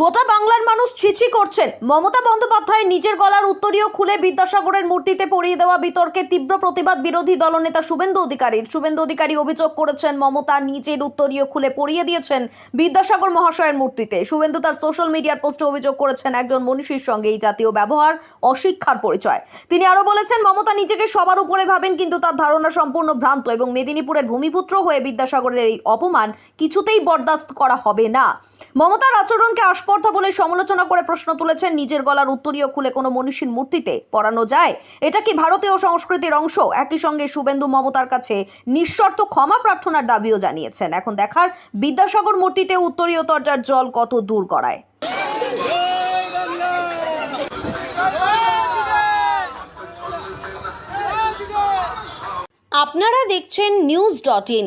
গোটা বাংলার মানুষ ছিছি করছেন। মমতা বন্দ্যোপাধ্যায় নিজের গলার উত্তরীয় খুলে বিদ্যাসাগরের মূর্তিতে পরিয়ে দেওয়া বিতর্কে তীব্র প্রতিবাদ বিরোধী দলনেতা শুভেন্দু অধিকারীর। শুভেন্দু অধিকারী অভিযোগ করেছেন, মমতা নিজের উত্তরীয় খুলে পরিয়ে দিয়েছেন বিদ্যাসাগর মহাশয়ের মূর্তিতে। শুভেন্দু তার সোশ্যাল মিডিয়ার পোস্টে অভিযোগ করেছেন, একজন মনীষীর সঙ্গে এই জাতীয় ব্যবহার অশিক্ষার পরিচয়। তিনি আরও বলেছেন, মমতা নিজেকে সবার উপরে ভাবেন, কিন্তু তার ধারণা সম্পূর্ণ ভ্রান্ত এবং মেদিনীপুরের ভূমিপুত্র হয়ে বিদ্যাসাগরের এই অপমান কিছুতেই বরদাস্ত করা হবে না। মমতার আচরণকে আস্পর্ধা বলে সমালোচনা করে প্রশ্ন তুলেছেন। নিজের গলার উত্তরীয় খুলে কোনো মনীষীর মূর্তিতে পরানো যায়? এটা কি ভারতীয় সংস্কৃতির অংশ? একই সঙ্গে শুভেন্দু মমতার কাছে নিঃশর্ত ক্ষমা প্রার্থনার দাবিও জানিয়েছেন। এখন দেখার বিদ্যাসাগর মূর্তিতে উত্তরীয় তর্জার জল কত দূর করায় আপনারা দেখছেন নিউজ ডট ইন